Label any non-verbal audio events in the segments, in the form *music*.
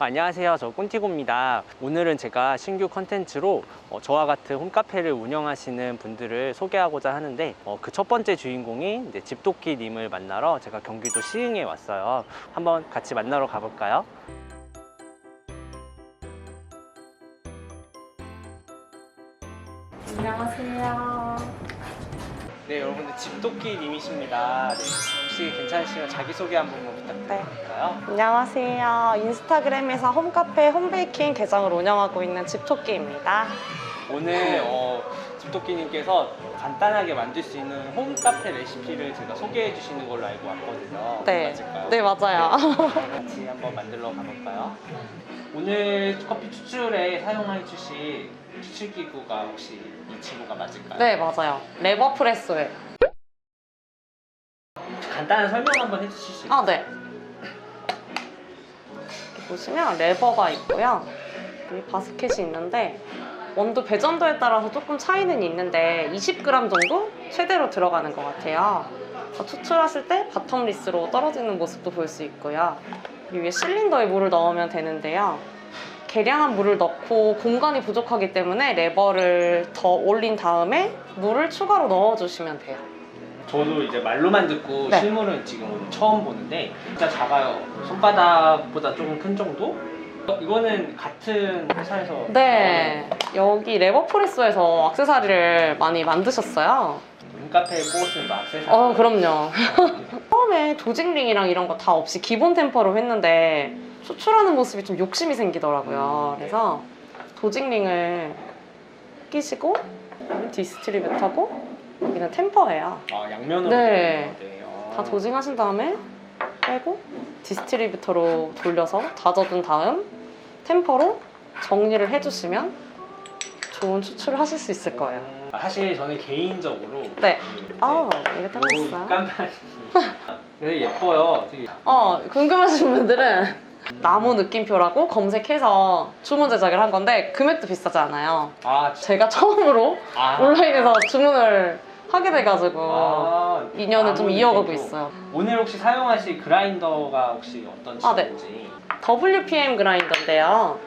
안녕하세요. 저 꼰티고입니다. 오늘은 제가 신규 컨텐츠로 어, 저와 같은 홈카페를 운영하시는 분들을 소개하고자 하는데 그첫 번째 주인공인 이제 집도끼님을 만나러 제가 경기도 시흥에 왔어요. 한번 같이 만나러 가볼까요? 안녕하세요. 네, 여러분들 집도끼님이십니다. 네, 혹시 괜찮으시면 자기소개 한 번만 부탁드릴까요? 안녕하세요. 인스타그램에서 홈카페 홈베이킹 계정을 운영하고 있는 집토끼입니다. 오늘 어, 집도끼님께서 간단하게 만들 수 있는 홈카페 레시피를 제가 소개해 주시는 걸로 알고 왔거든요. 네. 맞을까요? 네, 맞아요. 네, 같이 한번 만들러 가볼까요? 오늘 커피 추출에 사용해 주실 추출 기구가 혹시 이 친구가 맞을까요? 네, 맞아요. 레버 프레소에. 간단한 설명 한번 해주실 수 있어요? 아, 네. 이렇게 보시면 레버가 있고요. 여기 바스켓이 있는데 원두 배전도에 따라서 조금 차이는 있는데 20g 정도 최대로 들어가는 것 같아요. 추출하실 때 바텀 리스로 떨어지는 모습도 볼 수 있고요. 이 위에 실린더에 물을 넣으면 되는데요. 계량한 물을 넣고 공간이 부족하기 때문에 레버를 더 올린 다음에 물을 추가로 넣어주시면 돼요. 저도 이제 말로만 듣고 네. 실물은 지금 처음 보는데 진짜 작아요. 손바닥보다 조금 큰 정도? 어, 이거는 같은 회사에서 네, 여기 레버프레소에서 액세서리를 많이 만드셨어요. 홈카페에 뽑았으면 또 액세서리 어, 그럼요. *laughs* 처음에 조직링이랑 이런 거 다 없이 기본 템퍼로 했는데 추출하는 모습이 좀 욕심이 생기더라고요. 음, 네. 그래서 조직링을 끼시고 여기 디스트리뷰트하고 여기는 템퍼예요. 아 양면으로 네. 되는. 다 조징하신 다음에 빼고 디스트리뷰터로 돌려서 다져둔 다음 템퍼로 정리를 해주시면 좋은 추출을 하실 수 있을 거예요. 아, 사실 저는 개인적으로 네. 그 아, 이거 요 땡겼어요. 깜빡이 되게 예뻐요. 되게 어, 궁금하신 분들은 나무 느낌표라고 검색해서 주문 제작을 한 건데 금액도 비싸지 않아요. 아, 진- 제가 처음으로 아, 온라인에서 주문을 하게 돼가지고 아, 인연을 좀 이어가고. 있어요. 오늘 혹시 사용하실 그라인더가 혹시 어떤 아, 네. 친구인지 WPM 그라인더인데요.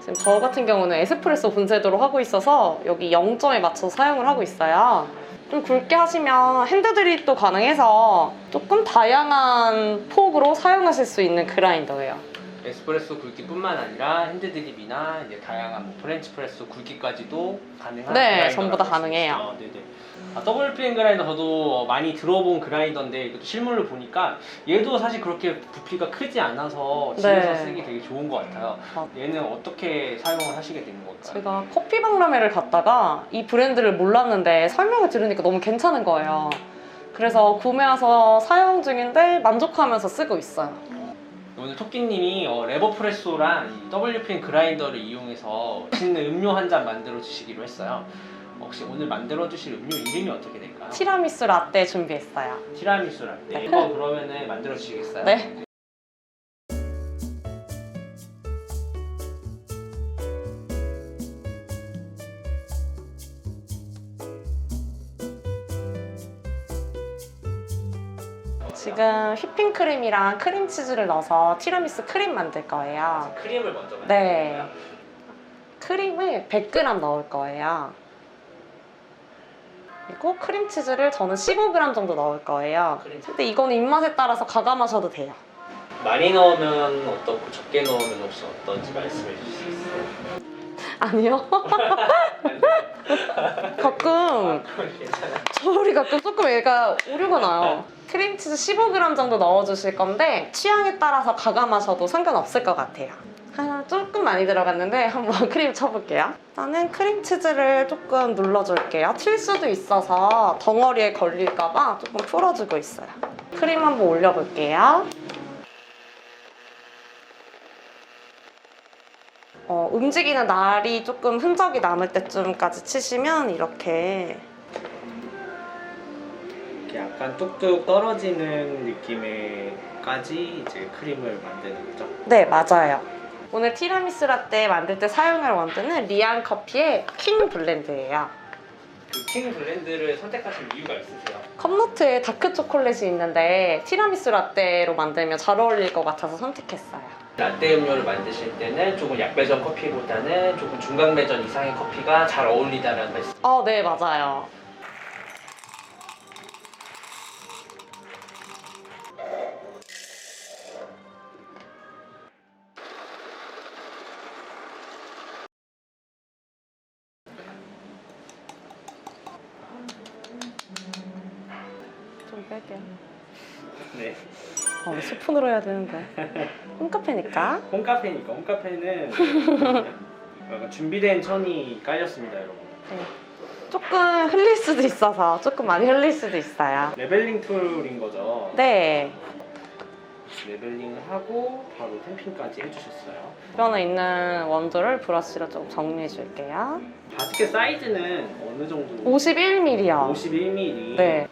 지금 저 같은 경우는 에스프레소 분쇄도로 하고 있어서 여기 0점에 맞춰서 사용을 하고 있어요. 좀 굵게 하시면 핸드드립도 가능해서 조금 다양한 폭으로 사용하실 수 있는 그라인더예요. 에스프레소 굵기뿐만 아니라 핸드드립이나 이제 다양한 뭐 프렌치 프레소 굵기까지도 가능한 네, 그라인더라고 전부 다 할수 가능해요. 있어요. 네네. 아, WPM 그라인더 저도 많이 들어본 그라인더인데 이것도 실물로 보니까 얘도 사실 그렇게 부피가 크지 않아서 집에서 네. 쓰기 되게 좋은 것 같아요. 아. 얘는 어떻게 사용을 하시게 되는 걸까요? 제가 커피 박람회를 갔다가 이 브랜드를 몰랐는데 설명을 들으니까 너무 괜찮은 거예요. 그래서 구매 와서 사용 중인데 만족하면서 쓰고 있어요. 오늘 토끼님이 어, 레버프레소랑 이 WPM 그라인더를 이용해서 맛있는 음료 한 잔 만들어 주시기로 했어요. 혹시 오늘 만들어 주실 음료 이름이 어떻게 될까요? 티라미수 라떼 준비했어요. 티라미수 라떼. 네. 이거 그러면은 만들어 주시겠어요? 네. 지금 휘핑 크림이랑 크림치즈를 넣어서 티라미수 크림 만들 거예요. 크림을 먼저 만들 네. 거예요. 크림을 100g 넣을 거예요. 그리고 크림치즈를 저는 15g 정도 넣을 거예요. 크림. 근데 이거는 입맛에 따라서 가감하셔도 돼요. 많이 넣으면 어떻고 적게 넣으면 혹시 어떤지 말씀해 주실 수 있어요? *laughs* 아니요. *laughs* 가끔 그건 괜찮아요. 저울이 가끔 조금 얘가 오류가 나요. 크림치즈 15g 정도 넣어주실 건데 취향에 따라서 가감하셔도 상관없을 것 같아요. 아, 조금 많이 들어갔는데 한번 *laughs* 크림 쳐볼게요. 일단은 크림치즈를 조금 눌러줄게요. 튈 수도 있어서 덩어리에 걸릴까봐 조금 풀어주고 있어요. 크림 한번 올려볼게요. 어, 움직이는 날이 조금 흔적이 남을 때쯤까지 치시면 이렇게 이렇게 약간 뚝뚝 떨어지는 느낌의까지 이제 크림을 만드는 거죠. 네, 맞아요. 오늘 티라미수 라떼 만들 때 사용할 원두는 리안 커피의 킹 블렌드예요. 그 킹 블렌드를 선택하신 이유가 있으세요? 컵노트에 다크 초콜릿이 있는데 티라미수 라떼로 만들면 잘 어울릴 것 같아서 선택했어요. 라떼 음료를 만드실 때는 조금 약배전 커피보다는 조금 중강배전 이상의 커피가 잘 어울리다라는 말씀. 어, 네, 맞아요. 어, 왜 스푼으로 해야 되는데. 홈카페니까. 홈카페니까 홈카페는 *laughs* 약간 준비된 천이 깔렸습니다, 여러분. 네. 조금 흘릴 수도 있어서 조금 많이 흘릴 수도 있어요. 레벨링 툴인 거죠. 네. 레벨링을 하고 바로 템핑까지 해주셨어요. 주변에 있는 원두를 브러쉬로 좀 정리해 줄게요. 바스켓 사이즈는 어느 정도? 51mm요. 51mm. 네.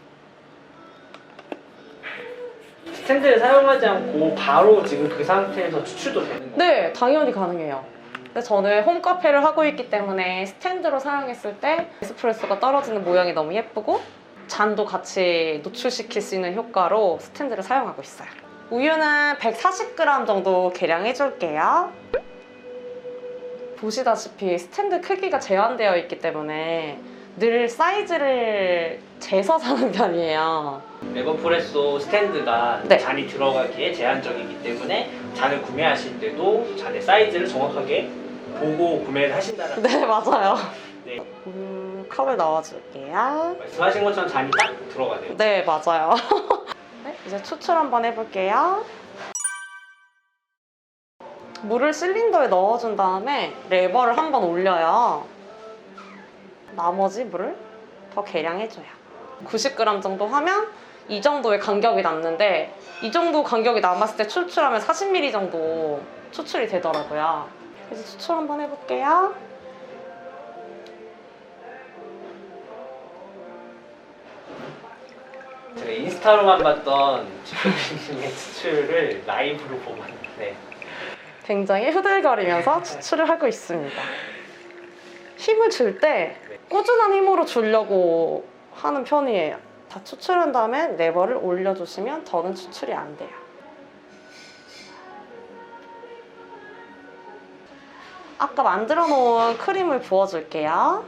스탠드를 사용하지 않고 바로 지금 그 상태에서 추출도 되는 거예요? 네, 당연히 가능해요. 근데 저는 홈카페를 하고 있기 때문에 스탠드로 사용했을 때 에스프레소가 떨어지는 모양이 너무 예쁘고 잔도 같이 노출시킬 수 있는 효과로 스탠드를 사용하고 있어요. 우유는 140g 정도 계량해 줄게요. 보시다시피 스탠드 크기가 제한되어 있기 때문에 늘 사이즈를 재서 사는 편이에요. 레버프레소 스탠드가 네. 잔이 들어가기에 제한적이기 때문에 잔을 구매하실 때도 잔의 사이즈를 정확하게 보고 구매를 하신다는 네, 맞아요. 네. 음, 컵을 넣어줄게요. 말씀하신 것처럼 잔이 딱 들어가네요. 네, 맞아요. *laughs* 네, 이제 추출 한번 해볼게요. 물을 실린더에 넣어준 다음에 레버를 한번 올려요. 나머지 물을 더 계량해줘요. 90g 정도 하면 이 정도의 간격이 남는데 이 정도 간격이 남았을 때 추출하면 40ml 정도 추출이 되더라고요. 그래서 추출 한번 해볼게요. 제가 인스타로만 봤던 지표님의 추출을 라이브로 보았는데 굉장히 후들거리면서 추출을 하고 있습니다. 힘을 줄 때 꾸준한 힘으로 주려고 하는 편이에요. 다 추출한 다음에 레버를 올려주시면 더는 추출이 안 돼요. 아까 만들어 놓은 크림을 부어줄게요.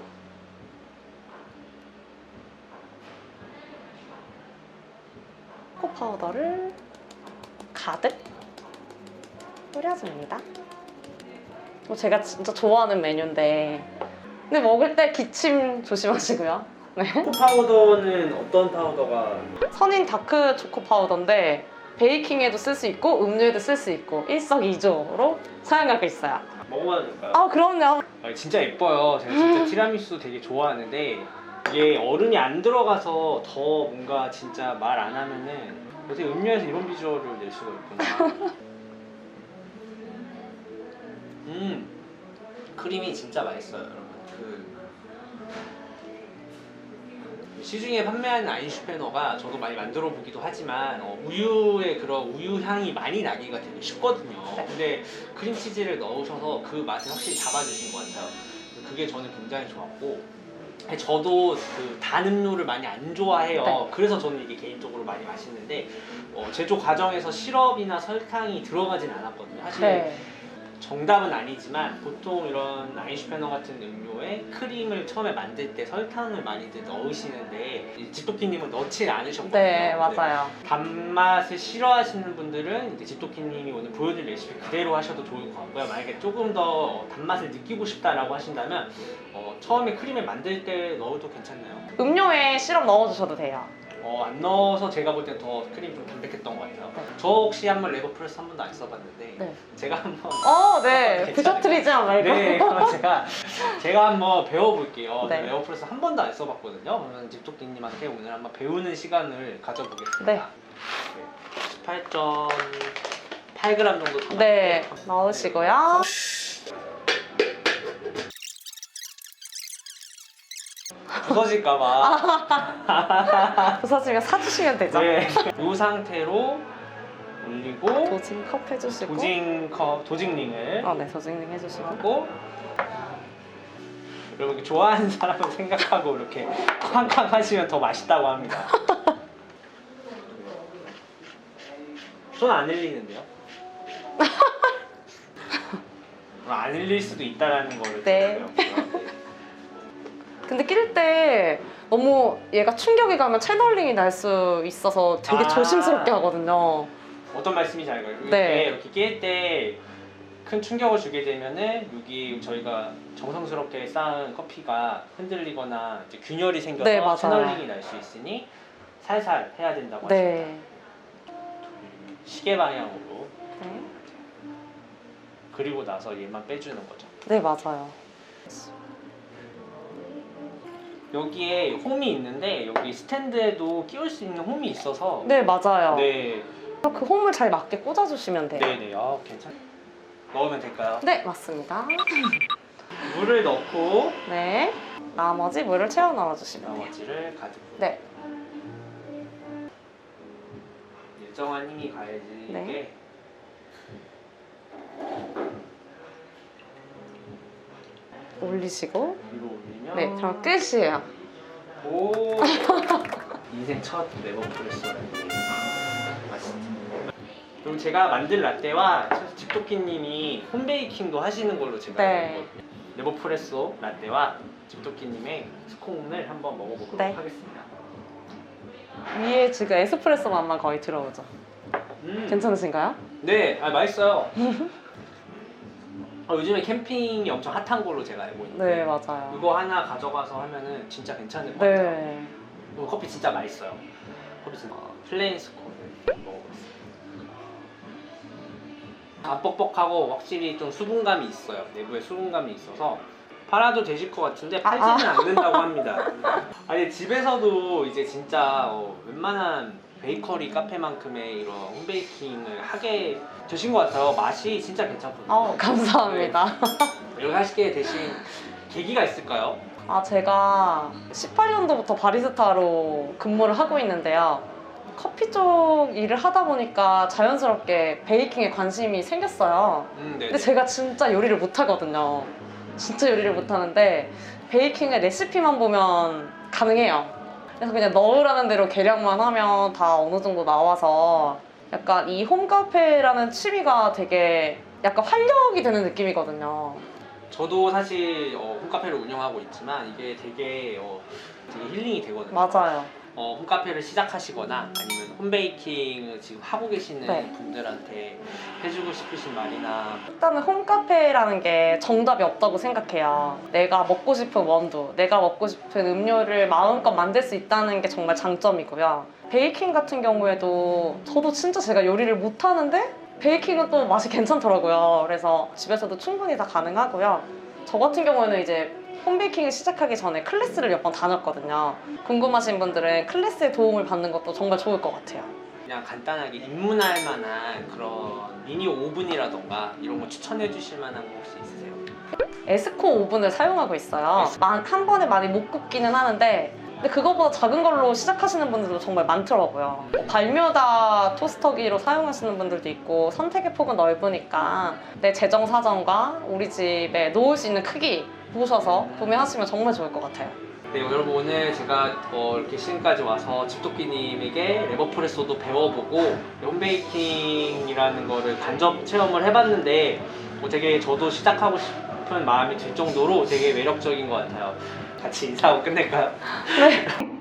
코코 파우더를 가득 뿌려줍니다. 뭐 제가 진짜 좋아하는 메뉴인데 근데 먹을 때 기침 조심하시고요. 네. 초코 파우더는 어떤 파우더가 선인 다크 초코 파우더인데 베이킹에도 쓸 수 있고 음료에도 쓸 수 있고 일석이조로 사용하고 있어요. 먹어봐도 될까요? 아 그럼요. 아, 진짜 예뻐요. 제가 진짜 *laughs* 티라미수 되게 좋아하는데 이게 얼음이 안 들어가서 더 뭔가 진짜 말 안 하면은 어떻게 음료에서 이런 비주얼을 낼 수가 있구나. *laughs* 음 크림이 진짜 맛있어요, 여러분. 그 시중에 판매하는 아인슈페너가 저도 많이 만들어 보기도 하지만 어, 우유의 그런 우유 향이 많이 나기가 되게 쉽거든요. 네. 근데 크림치즈를 넣으셔서 그 맛을 확실히 잡아주신 것 같아요. 그게 저는 굉장히 좋았고 저도 그단 음료를 많이 안 좋아해요. 네. 그래서 저는 이게 개인적으로 많이 마시는데 어, 제조 과정에서 시럽이나 설탕이 들어가진 않았거든요. 사실 네. 정답은 아니지만 보통 이런 아인슈페너 같은 음료에 크림을 처음에 만들 때 설탕을 많이들 넣으시는데 이 집도끼님은 넣지 않으셨거든요. 네 맞아요. 단맛을 싫어하시는 분들은 이제 집도끼님이 오늘 보여드릴 레시피 그대로 하셔도 좋을 것 같고요. 만약에 조금 더 단맛을 느끼고 싶다라고 하신다면 어, 처음에 크림을 만들 때 넣어도 괜찮나요? 음료에 시럽 넣어주셔도 돼요. 어, 안 넣어서 제가 볼 때 더 크림 좀 담백했던 것 같아요. 저 혹시 한번 레버 프레스 한 번도 안 써봤는데 네. 제가 한번 어, 네. 괜찮을까요? 부셔트리지 말고. 네, 그럼 제가 제가 한번 배워볼게요. 네. 레어프레스 한 번도 안 써봤거든요. 그러면 집토끼님한테 오늘 한번 배우는 시간을 가져보겠습니다. 네. 18.8g 정도. 담았고요. 네, 넣으시고요. 부서질까봐. 부서지면 *laughs* 사주시면 되죠. 네. 이 상태로 올리고 도징 컵 해주시고. 도징컵 도징링을 아, 네, 도징링 해주시고. 하고 이렇게 좋아하는 사람을 생각하고 이렇게 쾅쾅 하시면 더 맛있다고 합니다. *laughs* 손 안 흘리는데요? *laughs* 안 흘릴 수도 있다라는 거를 네. 좀 배웠고요. 네. 근데 낄 때 너무 얘가 충격이 가면 채널링이 날 수 있어서 되게 아. 조심스럽게 하거든요. 어떤 말씀인지 알까요? 이렇게 네. 이렇게 낄때큰 충격을 주게 되면은 여기 저희가 정성스럽게 쌓은 커피가 흔들리거나 이제 균열이 생겨서 네, 맞아요. 채널링이 날 수 있으니 살살 해야 된다고 하십니다. 네. 시계 방향으로 네. 그리고 나서 얘만 빼주는 거죠. 네, 맞아요. 여기에 홈이 있는데 여기 스탠드에도 끼울 수 있는 홈이 있어서 네, 맞아요. 네, 그 홈을 잘 맞게 꽂아주시면 돼요. 네, 네, 아, 괜찮. 넣으면 될까요? 네, 맞습니다. *clears throat* 물을 넣고 네. 나머지 물을 채워 넣어주시면 돼요. 나머지를 가득. 네. 일정한 힘이 가야지 네. 이게 올리시고. 위로 올리면 네, 그럼 끝이에요. 오 *laughs* 인생 첫 프레소 맛있죠. 그리고 제가 만든 라떼와 집토끼님이 홈베이킹도 하시는 걸로 제가 네. 알고 있거든요. 레몬 프레소 라떼와 집토끼님의 스콘을 한번 먹어보도록 네. 하겠습니다. 위에 지금 에스프레소 맛만 거의 들어오죠. 음. 괜찮으신가요? 네, 아, 맛있어요. *laughs* 어, 요즘에 캠핑이 엄청 핫한 걸로 제가 알고 있는데 네, 맞아요. 이거 하나 가져가서 하면은 진짜 괜찮을 것 같아요. 네. 커피 진짜 맛있어요. 커피 진짜 플레인 스콘을 먹어봤어요. 안 뻑뻑하고 확실히 좀 수분감이 있어요. 내부에 수분감이 있어서 팔아도 되실 것 같은데 팔지는 않는다고 *laughs* 합니다. 아니 집에서도 이제 진짜 어, 웬만한 베이커리 카페만큼의 이런 홈베이킹을 하게 되신 것 같아요. 맛이 진짜 괜찮거든요. 어, 감사합니다. 이렇게 하시게 되신 계기가 있을까요? 아, 제가 18년도부터 바리스타로 근무를 하고 있는데요. 커피 쪽 일을 하다 보니까 자연스럽게 베이킹에 관심이 생겼어요. 음, 네. 근데 제가 진짜 요리를 못 하거든요. 진짜 요리를 못 하는데 베이킹의 레시피만 보면 가능해요. 그래서 그냥 넣으라는 대로 계량만 하면 다 어느 정도 나와서 약간 이 홈카페라는 취미가 되게 약간 활력이 되는 느낌이거든요. 저도 사실 어, 홈카페를 운영하고 있지만 이게 되게 어, 되게 힐링이 되거든요. 맞아요. 어, 홈카페를 시작하시거나 아니면 홈베이킹을 지금 하고 계시는 네. 분들한테 해주고 싶으신 말이나 일단은 홈카페라는 게 정답이 없다고 생각해요. 내가 먹고 싶은 원두, 내가 먹고 싶은 음료를 마음껏 만들 수 있다는 게 정말 장점이고요. 베이킹 같은 경우에도 저도 진짜 제가 요리를 못 하는데 베이킹은 또 맛이 괜찮더라고요. 그래서 집에서도 충분히 다 가능하고요. 저 같은 경우에는 이제 홈베이킹을 시작하기 전에 클래스를 몇 번 다녔거든요. 궁금하신 분들은 클래스의 도움을 받는 것도 정말 좋을 것 같아요. 그냥 간단하게 입문할 만한 그런 미니 오븐이라던가 이런 거 추천해 주실 만한 거 혹시 있으세요? 에스코 오븐을 사용하고 있어요. 만- 한 번에 많이 못 굽기는 하는데 근데 그거보다 작은 걸로 시작하시는 분들도 정말 많더라고요. 발뮤다 토스터기로 사용하시는 분들도 있고 선택의 폭은 넓으니까 내 재정 사정과 우리 집에 놓을 수 있는 크기 보셔서 구매하시면 정말 좋을 것 같아요. 네, 여러분 오늘 제가 어, 이렇게 시흥까지 와서 집토끼님에게 레버프레소도 배워보고 홈베이킹이라는 거를 간접 체험을 해봤는데 뭐 되게 저도 시작하고 싶은 마음이 들 정도로 되게 매력적인 것 같아요. 같이 인사하고 끝낼까요? 네. *laughs*